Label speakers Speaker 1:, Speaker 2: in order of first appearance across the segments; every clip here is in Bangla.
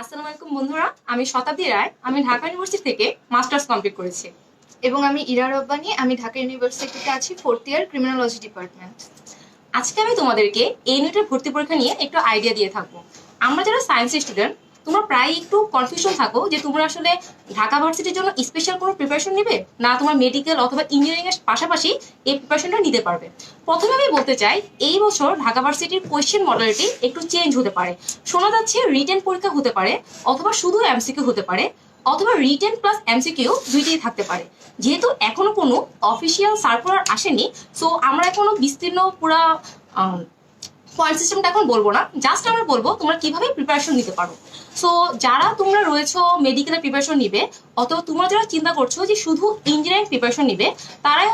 Speaker 1: আসসালামু আলাইকুম বন্ধুরা আমি শতাব্দী রায়। আমি ঢাকা ইউনিভার্সিটি থেকে মাস্টার্স কমপ্লিট করেছি।
Speaker 2: এবং আমি ইরা রব্বানি আমি ঢাকা ইউনিভার্সিটিতে আছি ফোর্থ ইয়ার ক্রিমিনোলজি ডিপার্টমেন্ট
Speaker 1: আজকে আমি তোমাদেরকে এই ইউনিটের ভর্তি পরীক্ষা নিয়ে একটু আইডিয়া দিয়ে থাকব। আমরা যারা সায়েন্স স্টুডেন্ট তোমরা প্রায় একটু কনফিউশন থাকো যে তোমরা আসলে ঢাকা ভার্সিটির জন্য স্পেশাল কোনো প্রিপারেশন নেবে? না, তোমার মেডিকেল অথবা ইঞ্জিনিয়ারিং এর পাশাপাশি এই প্রিপারেশনটা নিতে পারবে। প্রথমে আমি বলতে চাই, এই বছর ঢাকা ভার্সিটির কোয়েশ্চেন মডেলিটি একটু চেঞ্জ হতে পারে। শোনা যাচ্ছে রিটেন পরীক্ষা হতে পারে, অথবা শুধু এমসিকিউ হতে পারে, অথবা রিটেন প্লাস এমসিকিউ দুইটাই থাকতে পারে। যেহেতু এখনও কোনো অফিসিয়াল সার্কুলার আসেনি সো আমরা এখনও বিস্তীর্ণ পুরা পয়েন্ট সিস্টেমটা এখন বলব না জাস্ট আমরা বলব তোমরা কীভাবে প্রিপারেশন নিতে পারো। সো যারা তোমরা রয়েছো মেডিকেলের প্রিপারেশন নিবে, অথবা তোমরা যারা চিন্তা করছ যে শুধু ইঞ্জিনিয়ারিং প্রিপারেশন নিবে, তারা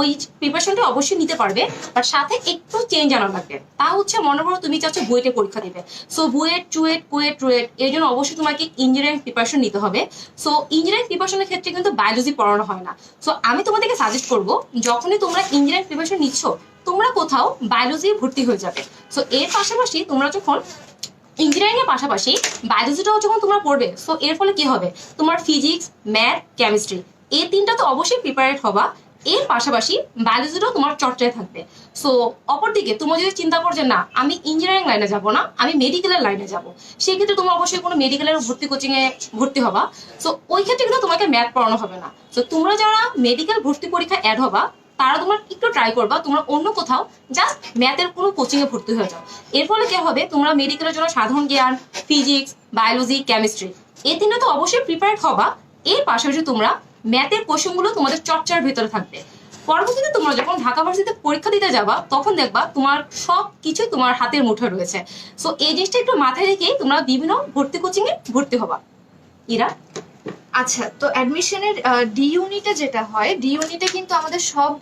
Speaker 1: ওই প্রিপারেশনটা অবশ্যই নিতে পারবে বাট সাথে একটু চেঞ্জ আনা লাগবে। তা হচ্ছে মনে করো তুমি চাচ্ছ বুয়েটে পরীক্ষা দিবে। সো বুয়েট টুয়েট কুয়েট টুয়েট এর জন্য অবশ্যই তোমাকে ইঞ্জিনিয়ারিং প্রিপারেশন নিতে হবে। সো ইঞ্জিনিয়ারিং প্রিপারেশনের ক্ষেত্রে কিন্তু বায়োলজি পড়ানো হয় না। সো আমি তোমাদেরকে সাজেস্ট করব, যখনই তোমরা ইঞ্জিনিয়ারিং প্রিপারেশন নিচ্ছ তোমরা কোথাও বায়োলজি ভর্তি হয়ে যাবে। সো এর পাশাপাশি তোমরা যখন ইঞ্জিনিয়ারিং এর পাশাপাশি বায়োলজিটাও যখন তোমরা পড়বে সো এর ফলে কি হবে? তোমার ফিজিক্স ম্যাথ কেমিস্ট্রি এই তিনটা তো অবশ্যই প্রিপারেট হবা। এর পাশাপাশি বায়োলজিটাও তোমার চর্চায় থাকবে। সো অপরদিকে তোমরা যদি চিন্তা করো যে না, আমি ইঞ্জিনিয়ারিং লাইনে যাব না, আমি মেডিকেলের লাইনে যাব সেই ক্ষেত্রে তোমরা অবশ্যই কোনো মেডিকেলের ভর্তি কোচিং এ ভর্তি হবা। সো ওই ক্ষেত্রে কিন্তু তোমাকে ম্যাথ পড়ানো হবে না। সো তোমরা যারা মেডিকেল ভর্তি পরীক্ষা অ্যাড হবা তারা তোমরা একটু ট্রাই করবা, তোমরা অন্য কোথাও জাস্ট ম্যাথের কোনো কোচিং এ ভর্তি হয়ে যাও। এর ফলে কি হবে? তোমরা মেডিকেলের জন্য সাধারণ জ্ঞান ফিজিক্স বায়োলজি কেমিস্ট্রি এই তিনটা তো অবশ্যই প্রিপেয়ার্ড হবা। এর পাশাপাশি তোমরা ম্যাথের কোশ্চেনগুলো তোমাদের চর্চার ভেতরে থাকবে। পরবর্তীতে তোমরা যখন ঢাকা ভার্সিটিতে পরীক্ষা দিতে যাবা, তখন দেখবা তোমার সব কিছু তোমার হাতের মুঠোয় রয়েছে। সো এই জিনিসটা একটু মাথায় রেখেই তোমরা বিভিন্ন ভর্তি কোচিং এ ভর্তি হবা। ইরা?
Speaker 2: আচ্ছা তো অ্যাডমিশনের ডি ইউনিটে যেটা হয় ডি ইউনিটে কিন্তু আমাদের সব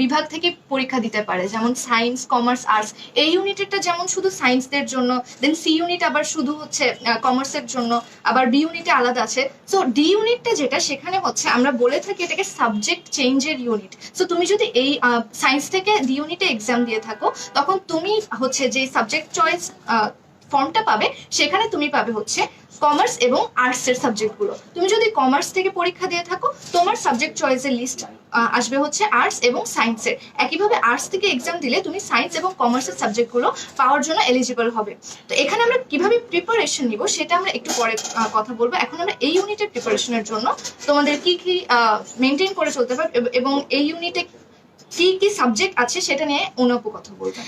Speaker 2: বিভাগ থেকে পরীক্ষা দিতে পারে। যেমন সায়েন্স কমার্স আর্টস এই ইউনিটেরটা যেমন শুধু সায়েন্সদের জন্য দেন সি ইউনিট আবার শুধু হচ্ছে কমার্সের জন্য, আবার বি ইউনিটে আলাদা আছে। সো ডি ইউনিটটা যেটা, সেখানে হচ্ছে আমরা বলে থাকি এটাকে সাবজেক্ট চেঞ্জের ইউনিট সো তুমি যদি এই সায়েন্স থেকে ডি ইউনিটে এক্সাম দিয়ে থাকো, তখন তুমি হচ্ছে যে সাবজেক্ট চয়েস ফর্মটা পাবে, সেখানে তুমি পাবে হচ্ছে কমার্স এবং আর্টস এর সাবজেক্টগুলো তুমি যদি কমার্স থেকে পরীক্ষা দিয়ে থাকো, তোমার সাবজেক্ট চয়েসের লিস্ট আসবে হচ্ছে আর্টস এবং সায়েন্সের একইভাবে আর্টস থেকে এক্সাম দিলে তুমি সায়েন্স এবং কমার্সের সাবজেক্টগুলো পাওয়ার জন্য এলিজিবল হবে। তো এখানে আমরা কীভাবে প্রিপারেশন নিব, সেটা আমরা একটু পরে কথা বলব। এখন আমরা এই ইউনিটের প্রিপারেশনের জন্য তোমাদের কি কি মেনটেন করে চলতে হবে এবং এই ইউনিটে কি কি সাবজেক্ট আছে সেটা নিয়ে অনুপ কথা বলবেন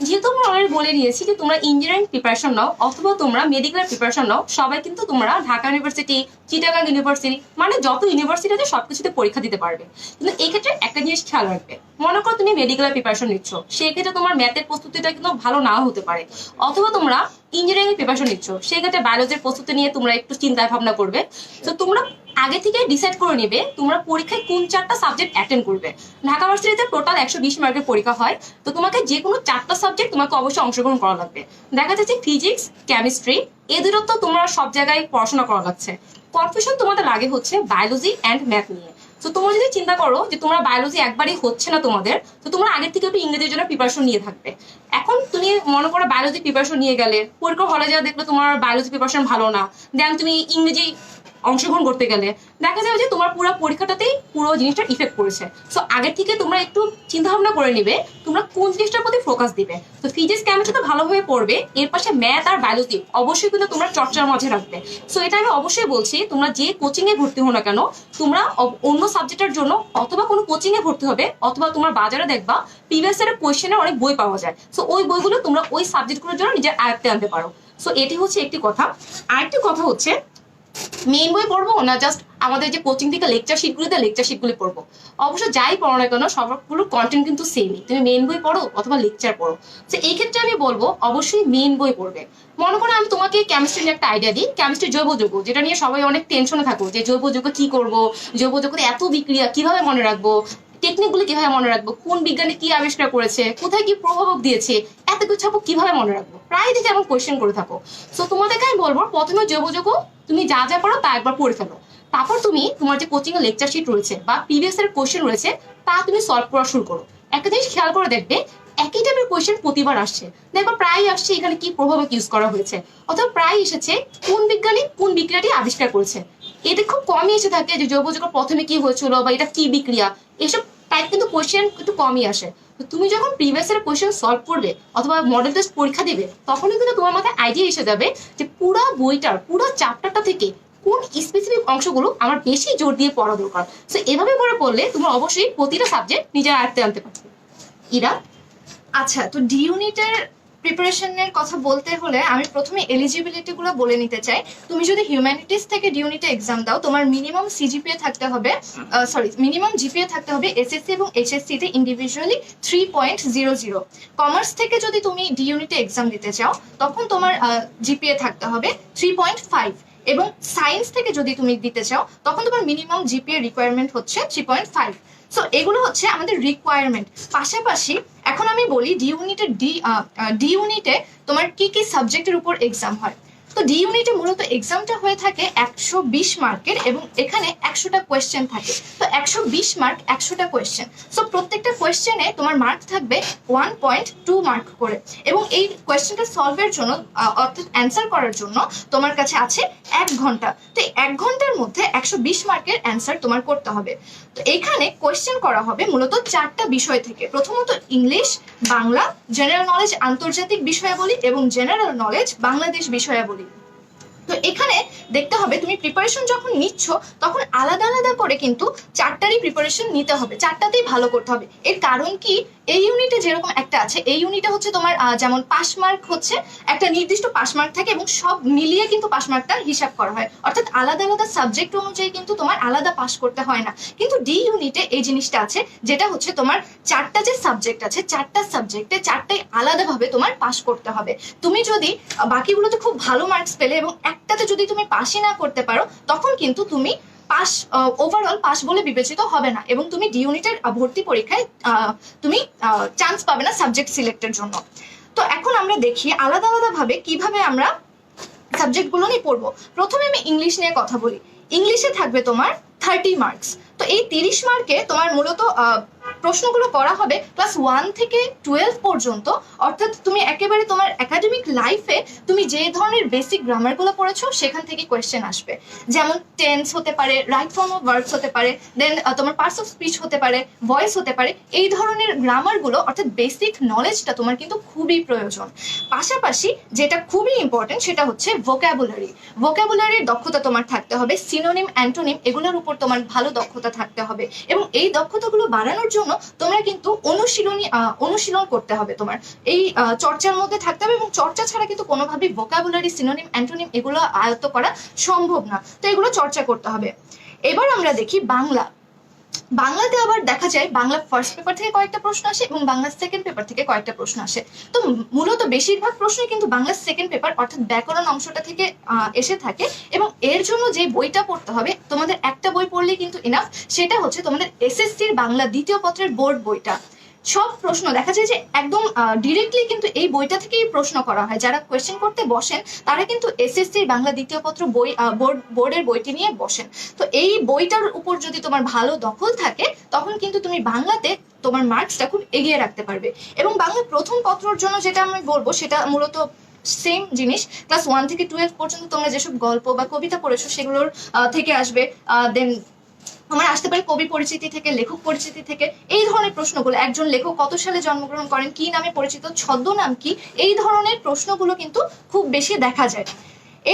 Speaker 1: যেহেতু আমরা অলরেডি বলে দিয়েছি যে তোমরা ইঞ্জিনিয়ারিং প্রিপারেশন নাও অথবা তোমরা মেডিকেল প্রিপারেশন নাও, সবাই কিন্তু তোমরা ঢাকা ইউনিভার্সিটি চিটাগাং ইউনিভার্সিটি মানে যত ইউনিভার্সিটি আছে সবকিছুতে পরীক্ষা দিতে পারবে। কিন্তু এই ক্ষেত্রে একটা জিনিস খেয়াল রাখবে। মনে করো তুমি মেডিকেল প্রিপারেশন নিচ্ছ সেই ক্ষেত্রে তোমার ম্যাথের প্রস্তুতিটা কিন্তু ভালো নাও হতে পারে। অথবা তোমরা ইঞ্জিনিয়ারিং প্রিপারেশন নিচ্ছ সেই ক্ষেত্রে বায়োলজির প্রস্তুতি নিয়ে তোমরা একটু চিন্তা ভাবনা করবে। তো তোমরা আগে থেকে ডিসাইড করে নেবে তোমরা পরীক্ষায় কোন চারটা সাবজেক্ট অ্যাটেন্ড করবে। ঢাকা ভার্সিটিতে টোটাল একশো বিশ মার্কের পরীক্ষা হয়। তো তোমাকে যে কোনো চারটা সাবজেক্ট তোমাকে অবশ্যই অংশগ্রহণ করা লাগবে। দেখা যাচ্ছে ফিজিক্স কেমিস্ট্রি এই দুটো তো তোমরা সব জায়গায় পড়াশোনা করা লাগছে। কনফিউশন তোমাদের লাগে হচ্ছে বায়োলজি অ্যান্ড ম্যাথ নিয়ে। তো তোমরা যদি চিন্তা করো যে তোমরা বায়োলজি একবারই হচ্ছে না তোমাদের, তো তোমরা আগের থেকে একটু ইংরেজির জন্য প্রিপারেশন নিয়ে থাকবে। এখন তুমি মনে করো বায়োলজি প্রিপারেশন নিয়ে গেলে, পরীক্ষা হলে যাওয়া দেখলে তোমার বায়োলজি প্রিপারেশন ভালো না দেন তুমি ইংরেজি অংশগ্রহণ করতে গেলে দেখা যাবে যে তোমার পুরো পরীক্ষাটাতেই পুরো জিনিসটা ইফেক্ট করেছে সো আগের থেকে তোমরা একটু চিন্তা ভাবনা করে নিবে, তোমরা কোন জিনিসটার প্রতি ফোকাস দিবে। তো ফিজিক্স কেমিস্ট্রি তো ভালোভাবে পড়বে, এর পাশে ম্যাথ আর বায়োলজি অবশ্যই কিন্তু তোমরা চর্চার মাঝে রাখবে। সো এটা আমি অবশ্যই বলছি, তোমরা যে কোচিং এ ভর্তি হো না কেন, তোমরা অন্য সাবজেক্টের জন্য অথবা কোনো কোচিং এ ভর্তি হবে, অথবা তোমার বাজারে দেখবা প্রিভিয়াস এর কোয়েশ্চেনের অনেক বই পাওয়া যায়। সো ওই বইগুলো তোমরা ওই সাবজেক্টগুলোর জন্য নিজের আয়ত্তে আনতে পারো। সো এটি হচ্ছে একটি কথা। আরেকটি কথা হচ্ছে মেইন বই পড়ব না জাস্ট আমাদের যে কোচিং থেকে লেকচার শিটগুলোতে লেকচার শিটগুলি পড়ব। অবশ্য যাই পড়ো না কেন, সবগুলো কন্টেন্ট কিন্তু সেমই তুমি মেন বই পড়ো অথবা লেকচার পড়ো। তো এই ক্ষেত্রে আমি বলব, অবশ্যই মেন বই পড়বে। মনে করো আমি তোমাকে কেমিস্ট্রি নিয়ে একটা আইডিয়া দিই কেমিস্ট্রি জৈব যৌগ, যেটা নিয়ে সবাই অনেক টেনশনে থাকো যে জৈব যৌগ কি করব, জৈব যৌগতে এত বিক্রিয়া কীভাবে মনে রাখব? টেকনিকগুলো কীভাবে মনে রাখব? কোন বিজ্ঞানী কি আবিষ্কার করেছে? কোথায় কি প্রভাবক দিয়েছে? এত কিছু আপু কীভাবে মনে রাখব? প্রায় দেখে এমন কোয়েশ্চেন করে থাকো। সো তোমাদেরকে আমি বলব, প্রথমে জৈব যৌগ তুমি যা যা পারো তা একবার পড়ে ফেলো। তারপর তুমি তোমার যে কোচিং লেকচার শিট রয়েছে বা প্রিভিয়াস এর কোশ্চেন রয়েছে, তা তুমি সলভ করা শুরু করো। একটা জিনিস খেয়াল করে দেখবে, একই টাইপের কোয়েশ্চেন প্রতিবার আসছে। দেখো প্রায় আসছে এখানে কি প্রভাবক ইউজ করা হয়েছে। অথবা প্রায় এসেছে কোন বিজ্ঞানী কোন বিক্রিয়াটি আবিষ্কার করেছে। এতে খুব কমই এসে থাকে যে জৈব যুগের প্রথমে কি হয়েছিল বা এটা কি বিক্রিয়া। এসব টাইপ কিন্তু কোয়েশ্চেন একটু কমই আসে। তো তুমি যখন প্রিভিয়াস ইয়ার কোয়েশ্চেন সলভ করবে অথবা মডেল টেস্ট পরীক্ষা দেবে, তখনই কিন্তু তোমার মাথায় আইডিয়া এসে যাবে যে পুরো বইটার, পুরো চ্যাপ্টারটা থেকে কোন স্পেসিফিক অংশগুলো আমার বেশি জোর দিয়ে পড়া দরকার। সো এভাবে করে পড়লে তুমি অবশ্যই প্রতিটা সাবজেক্ট নিজের আয়ত্তে আনতে পারবে। ইরা?
Speaker 2: আচ্ছা তো ডি ইউনিটের প্রিপারেশনের কথা বলতে হলে আমি প্রথমে এলিজিবিলিটি গুলো বলে নিতে চাই। তুমি যদি হিউম্যানিটিস থেকে ডিউনিটে এক্সাম দাও, তোমার মিনিমাম সিজিপিএ থাকতে হবে সরি মিনিমাম জিপিএ থাকতে হবে এসএসসি এবং এইচএসসি তে individually three point zero zero commerce থেকে যদি তুমি ডি ইউনিটে এক্সাম দিতে চাও, তখন তোমার জিপিএ থাকতে হবে থ্রি পয়েন্ট ফাইভ এবং সায়েন্স থেকে যদি তুমি দিতে চাও, তখন তোমার মিনিমাম জিপিএ রিকোয়ারমেন্ট হচ্ছে থ্রি পয়েন্ট ফাইভ সো এগুলো হচ্ছে আমাদের রিকোয়ারমেন্ট পাশাপাশি এখন আমি বলি ডি ইউনিটের ডি ডি ইউনিটে তোমার কি কি সাবজেক্টের উপর এক্সাম হয়? তো ডি ইউনিটে মূলত এক্সামটা হয়ে থাকে একশো বিশ মার্কের এবং এখানে একশোটা কোয়েশ্চেন থাকে। তো একশো বিশ মার্ক, একশোটা কোয়েশ্চেন সো প্রত্যেকটা কোয়েশ্চেনে তোমার মার্ক থাকবে ওয়ান পয়েন্ট টু মার্ক করে। এবং এই কোয়েশ্চেনটা সলভের জন্য অর্থাৎ অ্যান্সার করার জন্য তোমার কাছে আছে এক ঘণ্টা। তো এক ঘণ্টার মধ্যে একশো বিশ মার্কের অ্যান্সার তোমার করতে হবে। তো এখানে কোয়েশ্চেন করা হবে মূলত চারটা বিষয় থেকে। প্রথমত ইংলিশ, বাংলা জেনারেল নলেজ আন্তর্জাতিক বিষয়াবলী এবং জেনারেল নলেজ বাংলাদেশ বিষয়াবলী। তো এখানে দেখতে হবে তুমি প্রিপারেশন যখন নিচ্ছ, তখন আলাদা আলাদা করে কিন্তু চারটারই প্রিপারেশন নিতে হবে। চারটাতেই ভালো করতে হবে। এর কারণ কি? এই ইউনিটে যেরকম একটা আছে, এই ইউনিটে হচ্ছে তোমার যেমন পাস মার্ক হচ্ছে, একটা নির্দিষ্ট পাস মার্ক থাকে এবং সব মিলিয়ে কিন্তু পাস মার্কটা হিসাব করা হয়। অর্থাৎ আলাদা আলাদা সাবজেক্ট অনুযায়ী কিন্তু তোমার আলাদা পাস করতে হয় না। কিন্তু ডি ইউনিটে এই জিনিসটা আছে, যেটা হচ্ছে তোমার চারটা যে সাবজেক্ট আছে, চারটা সাবজেক্টে চারটাই আলাদাভাবে তোমার পাস করতে হবে। তুমি যদি বাকিগুলোতে খুব ভালো মার্কস পেলে এবং একটাতে যদি তুমি পাসই না করতে পারো, তখন কিন্তু তুমি পাস ওভারঅল পাস বলে বিবেচিত হবে না এবং তুমি ডি ইউনিটের ভর্তি পরীক্ষায় তুমি চান্স পাবে না সাবজেক্ট সিলেক্টের জন্য। তো এখন আমরা দেখি আলাদা আলাদা ভাবে কীভাবে আমরা সাবজেক্টগুলো নিয়ে পড়ব। প্রথমে আমি ইংলিশ নিয়ে কথা বলি। ইংলিশে থাকবে তোমার থার্টি মার্কস তো এই তিরিশ মার্কে তোমার মূলত প্রশ্নগুলো করা হবে ক্লাস ওয়ান থেকে টুয়েলভ পর্যন্ত। অর্থাৎ তুমি একেবারে তোমার একাডেমিক লাইফে তুমি যে ধরনের বেসিক গ্রামারগুলো পড়েছো, সেখান থেকে কোয়েশ্চেন আসবে। যেমন টেন্স হতে পারে রাইট ফর্ম অফ ভার্বস হতে পারে দেন তোমার পার্টস অফ স্পিচ হতে পারে ভয়েস হতে পারে, এই ধরনের গ্রামারগুলো অর্থাৎ বেসিক নলেজটা তোমার কিন্তু খুবই প্রয়োজন। পাশাপাশি যেটা খুবই ইম্পর্টেন্ট সেটা হচ্ছে ভোক্যাবুলারি ভোক্যাবুলারির দক্ষতা তোমার থাকতে হবে সিনোনিম অ্যান্টোনিম এগুলোর উপর তোমার ভালো দক্ষতা থাকতে হবে। এবং এই দক্ষতাগুলো বাড়ানোর জন্য তোমরা কিন্তু অনুশীলনী অনুশীলন করতে হবে তোমার। এই চর্চার মধ্যে থাকতে হবে এবং চর্চা ছাড়া কিন্তু কোনোভাবেই ভোকাবুলারি সিনোনিম অ্যান্টোনিম এগুলো আয়ত্ত করা সম্ভব না। তো এগুলো চর্চা করতে হবে। এবার আমরা দেখি বাংলা। বাংলাতে আবার দেখা যায়, বাংলা ফার্স্ট পেপার থেকে কয়েকটা প্রশ্ন আসে এবং বাংলা সেকেন্ড পেপার থেকে কয়েকটা প্রশ্ন আসে। তো মূলত বেশিরভাগ প্রশ্নই কিন্তু বাংলা সেকেন্ড পেপার অর্থাৎ ব্যাকরণ অংশটা থেকে এসে থাকে এবং এর জন্য যে বইটা পড়তে হবে, তোমাদের একটা বই পড়লেই কিন্তু ইনাফ সেটা হচ্ছে তোমাদের এসএসসির বাংলা দ্বিতীয় পত্রের বোর্ড বইটা। সব প্রশ্ন। দেখা যায় যে একদম ডিরেক্টলি কিন্তু এই বইটা থেকেই প্রশ্ন করা হয়। যারা কোয়েশ্চেন করতে বসেন, তারা কিন্তু এসএসসির বাংলা দ্বিতীয় পত্র বই বোর্ড বোর্ডের বইটি নিয়ে বসেন। তো এই বইটার উপর যদি তোমার ভালো দখল থাকে, তখন কিন্তু তুমি বাংলাতে তোমার মার্কসটা খুব এগিয়ে রাখতে পারবে। এবং বাংলা প্রথম পত্রর জন্য যেটা আমি বলব, সেটা মূলত সেম জিনিস। ক্লাস ওয়ান থেকে টুয়েলভ পর্যন্ত তোমরা যেসব গল্প বা কবিতা পড়েছো, সেগুলোর থেকে আসবে। দেন আমার আসতে পারে কবি পরিচিতি থেকে, লেখক পরিচিতি থেকে, এই ধরনের প্রশ্নগুলো। একজন লেখক কত সালে জন্মগ্রহণ করেন, কি নামে পরিচিত, ছদ্মনাম কি, এই ধরনের প্রশ্নগুলো কিন্তু খুব বেশি দেখা যায়।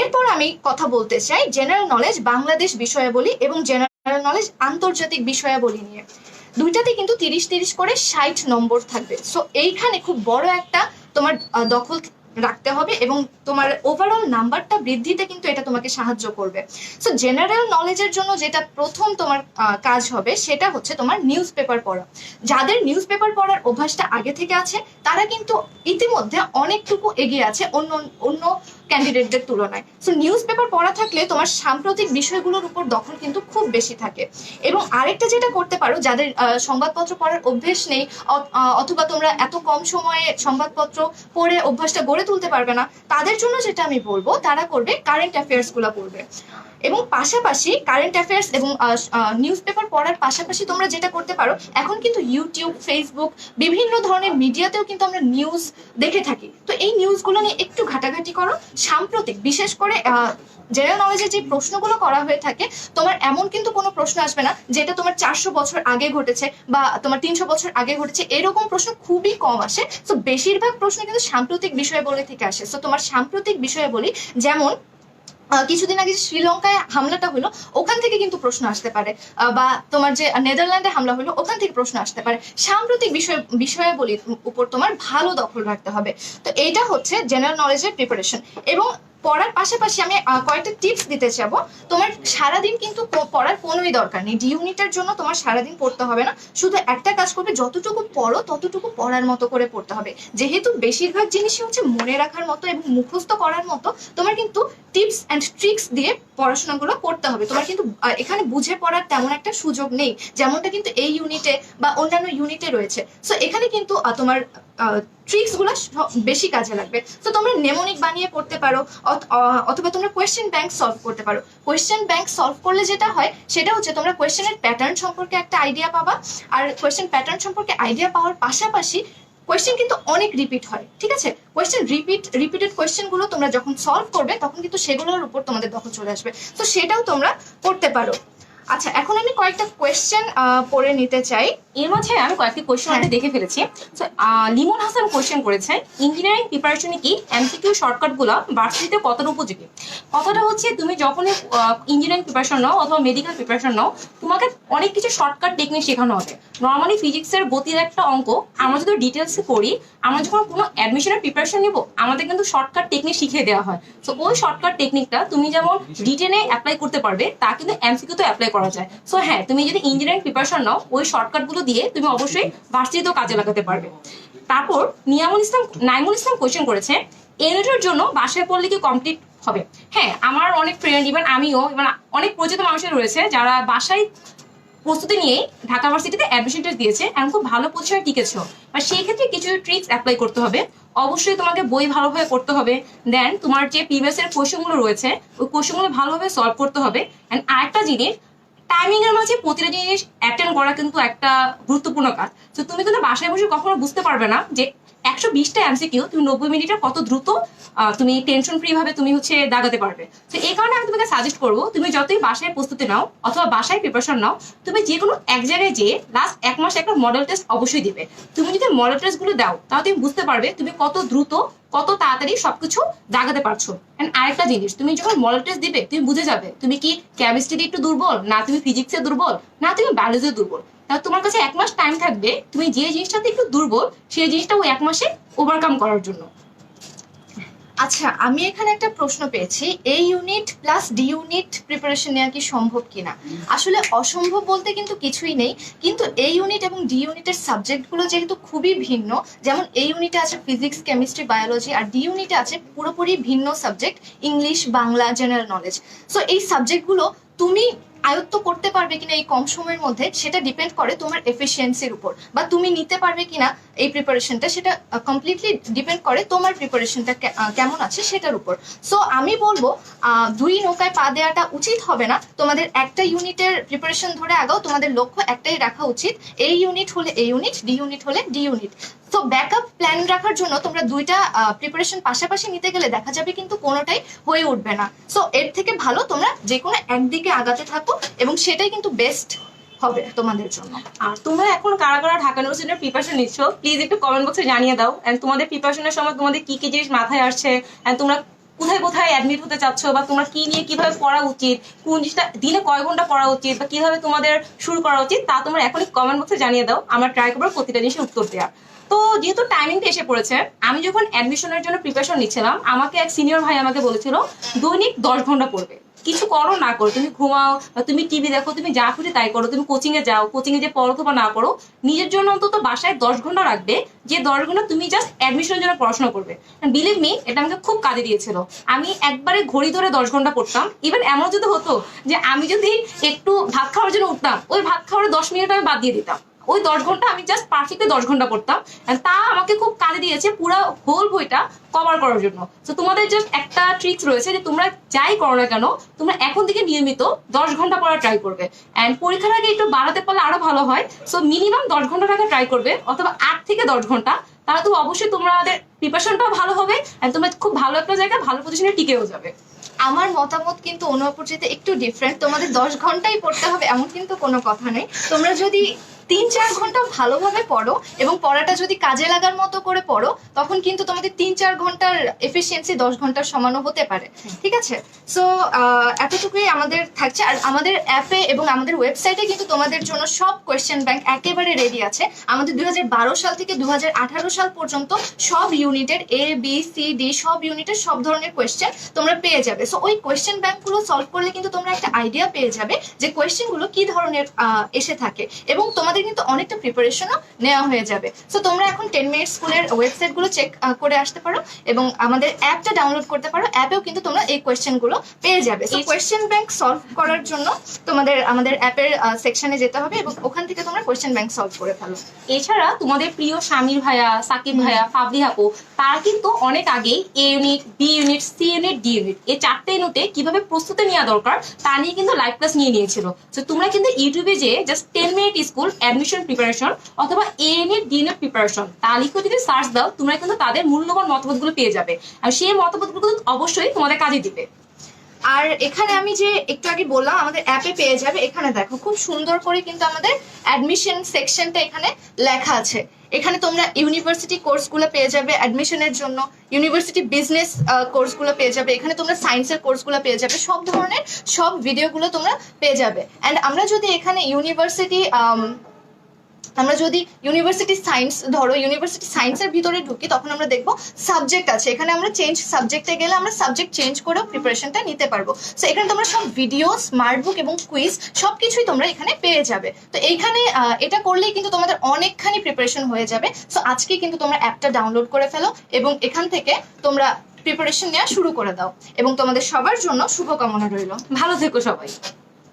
Speaker 2: এরপর আমি কথা বলতে চাই জেনারেল নলেজ বাংলাদেশ বিষয়াবলী এবং জেনারেল নলেজ আন্তর্জাতিক বিষয়াবলী নিয়ে। দুইটাতে কিন্তু তিরিশ তিরিশ করে ষাট নম্বর থাকবে। সো এইখানে খুব বড় একটা তোমার দখল রাখতে হবে এবং তোমার ওভারঅল নাম্বারটা বৃদ্ধিতে কিন্তু এটা তোমাকে সাহায্য করবে। সো জেনারেল নলেজের জন্য যেটা প্রথম তোমার কাজ হবে সেটা হচ্ছে তোমার নিউজ পেপার পড়া। যাদের নিউজ পেপার পড়ার অভ্যাসটা আগে থেকে আছে, তারা কিন্তু ইতিমধ্যে অনেকটুকু এগিয়ে আছে, অন্য অন্য ক্যান্ডিডেটদের তুলনায়। সো নিউজ পেপার পড়া থাকলে তোমার সাম্প্রতিক বিষয়গুলোর উপর দখল কিন্তু খুব বেশি থাকে। এবং আরেকটা যেটা করতে পারো, যাদের সংবাদপত্র পড়ার অভ্যেস নেই অথবা তোমরা এত কম সময়ে সংবাদপত্র পড়ে অভ্যাসটা গড়ে তুলতে পারবে না, তাদের জন্য যেটা আমি বলব, তারা করবে কারেন্ট অ্যাফেয়ার্সগুলো পড়বে এবং পাশাপাশি কারেন্ট অ্যাফেয়ার্স এবং নিউজ পেপার পড়ার পাশাপাশি তোমরা যেটা করতে পারো এখন কিন্তু ইউটিউব ফেসবুক বিভিন্ন ধরনের মিডিয়াতেও কিন্তু আমরা নিউজ দেখে থাকি। তো এই নিউজগুলো নিয়ে একটু ঘাটাঘাটি করো। সাম্প্রতিক বিশেষ করে জেনারেল নলেজে যে প্রশ্নগুলো করা হয়ে থাকে তোমার এমন কিন্তু কোনো প্রশ্ন আসবে না যেটা তোমার চারশো বছর আগে ঘটেছে বা তোমার তিনশো বছর আগে ঘটেছে এরকম প্রশ্ন খুবই কম আসে। তো বেশিরভাগ প্রশ্ন কিন্তু সাম্প্রতিক বিষয়াবলী থেকে আসে। তো তোমার সাম্প্রতিক বিষয়াবলী যেমন আহ, কিছুদিন আগে শ্রীলঙ্কায় হামলাটা হলো, ওখান থেকে কিন্তু প্রশ্ন আসতে পারে। বা তোমার যে নেদারল্যান্ডে হামলা হলো, ওখান থেকে প্রশ্ন আসতে পারে। সাম্প্রতিক বিষয়, বিষয়াবলীর উপর তোমার ভালো দখল রাখতে হবে। তো এইটা হচ্ছে জেনারেল নলেজের প্রিপারেশন এবং পড়ার পাশাপাশি আমি কয়েকটা টিপস দিতে চাবো। তোমার সারাদিন কিন্তু পড়ার কোনোই দরকার নেই। ডি ইউনিটের জন্য তোমার সারাদিন পড়তে হবে না। শুধু একটা কাজ করবে, যতটুকু পড়ো, ততটুকু পড়ার মতো করে পড়তে হবে। যেহেতু বেশিরভাগ জিনিসই হচ্ছে মনে রাখার মতো এবং মুখস্থ করার মতো, তোমার কিন্তু টিপস অ্যান্ড ট্রিক্স দিয়ে পড়াশোনাগুলো করতে হবে। তোমার কিন্তু এখানে বুঝে পড়ার তেমন একটা সুযোগ নেই। যেমনটা কিন্তু এই ইউনিটে বা অন্যান্য ইউনিটে রয়েছে। সো এখানে কিন্তু তোমার ট্রিক্সগুলো সব- বেশি কাজে লাগবে। তো তোমরা নেমোনিক বানিয়ে পড়তে পারো অথবা তোমরা কোয়েশ্চেন ব্যাংক সলভ করতে পারো। কোয়েশ্চেন ব্যাংক সলভ করলে যেটা হয়, সেটা হচ্ছে তোমরা কোয়েশ্চেনের প্যাটার্ন সম্পর্কে একটা আইডিয়া পাবা, আর কোয়েশ্চেন প্যাটার্ন সম্পর্কে আইডিয়া পাওয়ার পাশাপাশি কোয়েশ্চেন কিন্তু অনেক রিপিট হয়, ঠিক আছে? কোয়েশ্চেন রিপিট রিপিটেড কোয়েশ্চেনগুলো তোমরা যখন সলভ করবে, তখন কিন্তু সেগুলোর উপর তোমাদের দখল চলে আসবে। তো সেটাও তোমরা করতে পারো। আচ্ছা এখন আমি কয়েকটা কোয়েশ্চেন পড়ে নিতে চাই।
Speaker 1: এর মাঝে আমি কয়েকটি কোয়েশ্চেন
Speaker 2: হ্যাঁ।
Speaker 1: আমি দেখে ফেলেছি। আহ, লিমন হাসান কোয়েশ্চেন করেছে ইঞ্জিনিয়ারিং প্রিপারেশনে কি এমসিকিউ শর্টকাটগুলো ভার্সিটিতে কতটা উপযোগী? কথাটা হচ্ছে তুমি যখন ইঞ্জিনিয়ারিং প্রিপারেশন নাও অথবা মেডিকেল প্রিপারেশন নাও তোমাকে অনেক কিছু শর্টকাট টেকনিক শেখানো হবে। নর্মালি ফিজিক্সের গতির একটা অঙ্ক আমরা যদি ডিটেলস করি আমরা যখন কোনো অ্যাডমিশনের প্রিপারেশন নিব আমাদের কিন্তু শর্টকাট টেকনিক শিখিয়ে দেওয়া হয়। সো ওই শর্টকাট টেকনিকটা তুমি যেমন রিটেনে অ্যাপ্লাই করতে পারবে তা কিন্তু এমসিকিউতে অ্যাপ্লাই করা যায়। সো হ্যাঁ তুমি যদি ইঞ্জিনিয়ারিং প্রিপারেশন নাও ওই শর্টকাট গুলো দিয়ে তুমি অবশ্যই ভার্সিটিতেও কাজে লাগাতে পারবে। তারপর নিয়ামুল ইসলাম, নাইমুল ইসলাম কোয়েশ্চেন করেছে এনএটের জন্য বাসায় পড়লে কি কমপ্লিট হবে? হ্যাঁ আমার অনেক ফ্রেন্ড ইভেন আমিও ইভেন অনেক পরিচিত মানুষের রয়েছে যারা বাসায় প্রস্তুতি নিয়ে ঢাকা ভার্সিটিতে অ্যাডমিশন টেস্ট দিয়েছে এবং খুব ভালো পজিশনে টিকেছ। বা সেই ক্ষেত্রে কিছু ট্রিক্স অ্যাপ্লাই করতে হবে। অবশ্যই তোমাকে বই ভালোভাবে পড়তে হবে। দেন তোমার যে প্রিভিয়াস এর কোশ্চেনগুলো রয়েছে, ওই কোশ্চেনগুলো ভালোভাবে সলভ করতে হবে। অ্যান্ড আরেকটা জিনিস টাইমিং এর মাঝে প্রতিটা জিনিস অ্যাটেন্ড করা কিন্তু একটা গুরুত্বপূর্ণ কাজ। তো তুমি কিন্তু বাসায় বসে কখনো বুঝতে পারবে না যে একশো বিশটা এমসিকিউ তুমি নব্বই মিনিটে কত দ্রুত তুমি টেনশন ফ্রি ভাবে তুমি হচ্ছে দাগাতে পারবে। তো এই কারণে আমি তোমাকে সাজেস্ট করব, তুমি যতই বাসায় প্রস্তুতি নাও, অথবা বাসায় প্রিপারেশন নাও, তুমি যে কোনো এক জায়গায় যেয়ে লাস্ট এক মাস একটা মডেল টেস্ট অবশ্যই দিবে। তুমি যদি মডেল টেস্টগুলো দাও, তাহলে তুমি বুঝতে পারবে তুমি কত দ্রুত, কত তাড়াতাড়ি সবকিছু দাগাতে পারছ। এন্ড আরেকটা জিনিস, তুমি যখন মডেল টেস্ট দিবে, তুমি বুঝে যাবে, তুমি কি কেমিস্ট্রি একটু দুর্বল, না তুমি ফিজিক্সে দুর্বল, না তুমি বায়োলজি দুর্বল। তাহলে তোমার কাছে এক মাস টাইম থাকবে তুমি যে জিনিসটাতে একটু দুর্বল, সেই জিনিসটা ওই এক মাসে ওভারকাম করার জন্য।
Speaker 2: আচ্ছা আমি এখানে একটা প্রশ্ন পেয়েছি এই unit plus D unit preparation নেওয়া কি সম্ভব কিনা? আসলে অসম্ভব বলতে কিন্তু কিছুই নেই, কিন্তু এই ইউনিট এবং ডি ইউনিটের সাবজেক্টগুলো যেহেতু খুবই ভিন্ন, যেমন এই ইউনিটে আছে ফিজিক্স কেমিস্ট্রি বায়োলজি আর ডি ইউনিটে আছে পুরোপুরি ভিন্ন subject English Bangla general knowledge so এই সাবজেক্টগুলো তুমি আয়ত্ত করতে পারবে কিনা এই কম সময়ের মধ্যে, সেটা ডিপেন্ড করে তোমার এফিসিয়েন্সির উপর। বা তুমি নিতে পারবে কিনা এই প্রিপারেশনটা সেটা কমপ্লিটলি ডিপেন্ড করে তোমার প্রিপারেশনটা কেমন আছে সেটার উপর। সো আমি বলব দুই নৌকায় পা দেওয়াটা উচিত হবে না। তোমাদের একটা ইউনিটের প্রিপারেশন ধরে আগাও, তোমাদের লক্ষ্য একটাই রাখা উচিত। এই ইউনিট হলে এই ইউনিট ডি ইউনিট হলে ডি ইউনিট তো ব্যাকআপ প্ল্যান রাখার জন্য তোমরা দুইটা প্রিপারেশন পাশাপাশি নিতে গেলে দেখা যাবে কিন্তু কোনোটাই হয়ে উঠবে না। সো এর থেকে ভালো তোমরা যে কোনো একদিকে আগাতে থাকো এবং সেটাই কিন্তু বেস্ট হবে তোমাদের জন্য।
Speaker 1: আর তোমরা এখন কারা কারা ঢাকা ইউনিভার্সিটির প্রিপারেশন নিচ্ছ প্লিজ একটু কমেন্ট বক্সে জানিয়ে দাও। এন্ড তোমাদের প্রিপারেশনের সময় তোমাদের কি কি জিনিস মাথায় আসছে? এন্ড তোমরা কোথায় কোথায় অ্যাডমিট হতে চাচ্ছ? বা তোমরা কি নিয়ে কীভাবে পড়া উচিত? কোন জিনিসটা দিনে কয় ঘণ্টা পড়া উচিত? বা কীভাবে তোমাদের শুরু করা উচিত? তা তোমরা এখনই কমেন্ট বক্সে জানিয়ে দাও। আমরা ট্রাই করব প্রতিটা জিনিসের উত্তর দেওয়ার। তো যেহেতু টাইমিংটা এসে পড়েছে, আমি যখন অ্যাডমিশনের জন্য প্রিপারেশন নিচ্ছিলাম, আমাকে এক সিনিয়র ভাই আমাকে বলেছিল, দৈনিক দশ ঘণ্টা পড়বে। কিছু করো না করো, তুমি ঘুমাও বা তুমি টিভি দেখো, তুমি যা খুশি তাই করো, তুমি কোচিং এ যাও কোচিং এ যে পড়ো অথবা না পড়ো, নিজের জন্য অন্তত বাসায় দশ ঘণ্টা রাখবে, যে দশ ঘণ্টা তুমি জাস্ট অ্যাডমিশনের জন্য পড়াশোনা করবে। বিলিভ মি এটা আমাকে খুব কাজে দিয়েছিল। আমি একবারে ঘড়ি ধরে দশ ঘণ্টা পড়তাম। ইভেন এমন যদি হতো যে আমি যদি একটু ভাত খাওয়ার জন্য উঠতাম, ওই ভাত খাওয়ার দশ মিনিট আমি বাদ দিয়ে দিতাম। ওই দশ ঘণ্টা আমি জাস্ট পারফেক্টলি দশ ঘণ্টা পড়তাম তা আমাকে খুব কাজে দিয়েছে পুরো হোল বইটা কভার করার জন্য। তো তোমাদের জাস্ট একটা ট্রিক্স রয়েছে যে তোমরা যাই করো না কেন, তোমরা এখন থেকে নিয়মিত দশ ঘণ্টা পড়া ট্রাই করবে। অ্যান্ড পরীক্ষার আগে একটু বাড়াতে পারলে আরও ভালো হয়। সো মিনিমাম দশ ঘণ্টা টাকা ট্রাই করবে, অথবা আট থেকে দশ ঘণ্টা। তাহলে তো অবশ্যই তোমাদের প্রিপারেশনটাও ভালো হবে অ্যান্ড তোমরা খুব ভালো একটা জায়গায় ভালো পজিশনে টিকেও যাবে।
Speaker 2: আমার মতামত কিন্তু অনুপর চেয়ে একটু ডিফারেন্ট তোমাদের দশ ঘন্টাই পড়তে হবে এমন কিন্তু কোনো কথা নেই। তোমরা যদি তিন চার ঘণ্টা ভালোভাবে পড়ো এবং পড়াটা যদি কাজে লাগার মতো করে পড়ো তখন কিন্তু তোমাদের তিন চার ঘণ্টার এফিসিয়েন্সি দশ ঘণ্টার সমানও হতে পারে। ঠিক আছে? সো এতটুকুই আমাদের থাকছে। আর আমাদের অ্যাপে এবং আমাদের ওয়েবসাইটে কিন্তু তোমাদের জন্য সব কোয়েশ্চেন ব্যাংক একেবারে রেডি আছে। আমাদের দু হাজার বারো সাল থেকে দু হাজার আঠারো সাল পর্যন্ত সব ইউনিটের এ বি সি ডি সব ইউনিটের সব ধরনের কোয়েশ্চেন তোমরা পেয়ে যাবে। সো ওই কোয়েশ্চেন ব্যাংকগুলো সলভ করলে কিন্তু তোমরা একটা আইডিয়া পেয়ে যাবে যে কোয়েশ্চেনগুলো কি ধরনের আহ, এসে থাকে। এবং তোমাদের কিন্তু অনেকটা প্রিপারেশনও নেওয়া হয়ে যাবে। সো তোমরা এখন টেন মিনিট স্কুলের ওয়েবসাইটগুলো চেক করে আসতে পারো এবং আমাদের অ্যাপটা ডাউনলোড করতে পারো। অ্যাপেও কিন্তু তোমরা এই কোয়েশ্চেনগুলো পেয়ে যাবে। সো
Speaker 1: এই-
Speaker 2: কোয়েশ্চেন ব্যাংক সলভ করার জন্য তোমাদের আমাদের অ্যাপের সেকশনে যেতে হবে এবং ওখান থেকে তোমরা কোয়েশ্চেন ব্যাংক সলভ করে ফেলো।
Speaker 1: এছাড়া তোমাদের প্রিয় স্বামীর ভাইয়া সাকিব। ভাইয়া ফাবলি আপু তারা কিন্তু অনেক আগেই A unit B unit C unit D unit এই চারটে ইউনিটে কীভাবে প্রস্তুতি নেওয়া দরকার তা নিয়ে কিন্তু লাইভ ক্লাস নিয়ে নিয়েছিল। তো তোমরা কিন্তু ইউটিউবে যে just ten minute school admission preparation অথবা A unit D unit preparation তা লিখে যদি সার্চ দাও, তোমরা কিন্তু তাদের মূল্যবান মতামতগুলো পেয়ে যাবে। আর সেই মতামতগুলো অবশ্যই তোমাদের কাজে দিবে।
Speaker 2: আর এখানে আমি যে একটু আগে বললাম, আমাদের অ্যাপে পেয়ে যাবে। এখানে দেখো, খুব সুন্দর করে কিন্তু আমাদের অ্যাডমিশন সেকশনটা এখানে লেখা আছে। এখানে তোমরা ইউনিভার্সিটি কোর্সগুলো পেয়ে যাবে অ্যাডমিশনের জন্য। ইউনিভার্সিটি বিজনেস কোর্সগুলো পেয়ে যাবে। এখানে তোমরা সায়েন্সের কোর্সগুলো পেয়ে যাবে। সব ধরনের সব ভিডিওগুলো তোমরা পেয়ে যাবে। অ্যান্ড আমরা যদি এখানে ইউনিভার্সিটি আমরা যদি ইউনিভার্সিটি সায়েন্স ধরো ইউনিভার্সিটি সায়েন্সের ভিতরে ঢুকি, তখন আমরা দেখব সাবজেক্ট আছে। এখানে আমরা চেঞ্জ সাবজেক্টে গেলে আমরা সাবজেক্ট চেঞ্জ করেও প্রিপারেশনটা নিতে পারব। সো এখানে তোমরা সব ভিডিও স্মার্ট বুক এবং কুইজ সব কিছুই তোমরা এখানে পেয়ে যাবে। তো এইখানে এটা করলেই কিন্তু তোমাদের অনেকখানি প্রিপারেশন হয়ে যাবে। সো আজকে কিন্তু তোমরা অ্যাপটা ডাউনলোড করে ফেলো এবং এখান থেকে তোমরা প্রিপারেশন নেওয়া শুরু করে দাও। এবং তোমাদের সবার জন্য শুভকামনা রইল।
Speaker 1: ভালো থেকো সবাই।